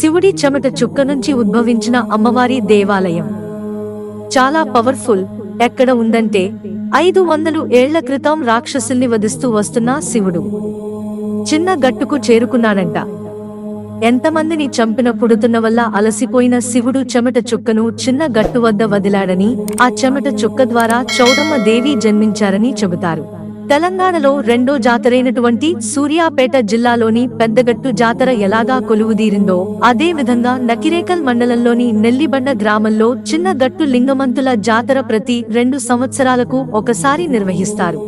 శివుడి చెమట చుక్క నుంచి ఉద్భవించిన అమ్మవారి దేవాలయం. చాలా పవర్ఫుల్ ఎక్కడ ఉందంటే ఐదు వందలు ఏళ్ళ క్రితం రాక్షసుల్ని వధిస్తూ వస్తున్న శివుడు. చిన్న గట్టుకు చేరుకున్నాడంట. ఎంతమందిని చంపిన పుడుతున్న వల్ల అలసిపోయిన శివుడు చెమట చుక్కను చిన్న గట్టు వద్ద వదిలాడని ఆ చెమట చుక్క ద్వారా చౌడమ్మ దేవి జన్మించారని చెబుతారు. తెలంగాణలో రెండో జాతరైనటువంటి సూర్యాపేట జిల్లాలోని పెద్దగట్టు జాతర ఎలాగా కొలువుదీరిందో అదే విధంగా నకిరేకల్ మండలంలోని నెల్లిబండ గ్రామంలో చిన్న గట్టు లింగమంతుల జాతర ప్రతి రెండు సంవత్సరాలకు ఒకసారి నిర్వహిస్తారు.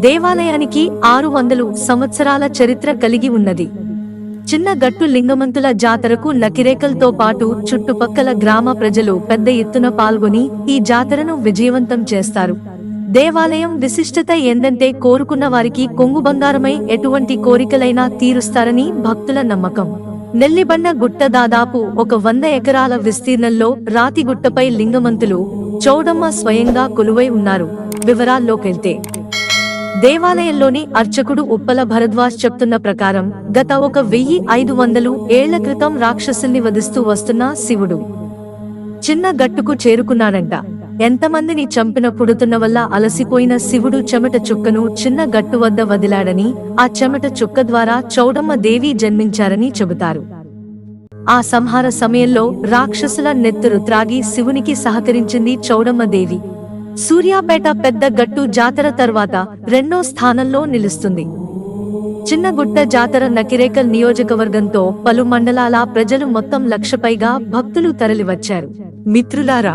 దేవాలయానికి ఆరు వందలు సంవత్సరాల చరిత్ర కలిగి ఉన్నది. చిన్న గట్టు లింగమంతుల జాతరకు నకిరేకల్తో పాటు చుట్టుపక్కల గ్రామ ప్రజలు పెద్ద ఎత్తున పాల్గొని ఈ జాతరను విజయవంతం చేస్తారు. దేవాలయం విశిష్టత ఏందంటే కోరుకున్న వారికి కొంగు బంగారమై ఎటువంటి కోరికలైనా తీరుస్తారని భక్తుల నమ్మకం. నెల్లిబండ గుట్ట దాదాపు ఒక వంద ఎకరాల విస్తీర్ణంలో రాతి గుట్టపై లింగమంతులు చౌడమ్మ స్వయంగా కొలువై ఉన్నారు. వివరాల్లోకెళ్తే. దేవాలయంలోని అర్చకుడు ఉప్పల భరద్వాజ్ చెప్తున్న ప్రకారం గత ఒక వెయ్యి ఐదు వందలు ఏళ్ళ క్రితం రాక్షసుల్ని వధిస్తూ వస్తున్న శివుడు. చిన్న గట్టుకు చేరుకున్నాడంట. ఎంతమందిని చంపిన పుడుతున్న వల్ల అలసిపోయిన శివుడు చెమట చుక్కను చిన్న గట్టు వద్ద వదిలాడని ఆ చెమట చుక్క ద్వారా చౌడమ్మ దేవి జన్మించారని చెబుతారు. ఆ సంహార సమయంలో రాక్షసుల నెత్తురు త్రాగి శివునికి సహకరించింది చౌడమ్మ దేవి. సూర్యాపేట పెద్ద గట్టు జాతర తర్వాత రెండో స్థానంలో నిలుస్తుంది. చిన్నగుట్ట జాతర నకిరేకల్ నియోజకవర్గంతో పలు మండలాల ప్రజలు మొత్తం లక్షపైగా భక్తులు తరలివచ్చారు. మిత్రులారా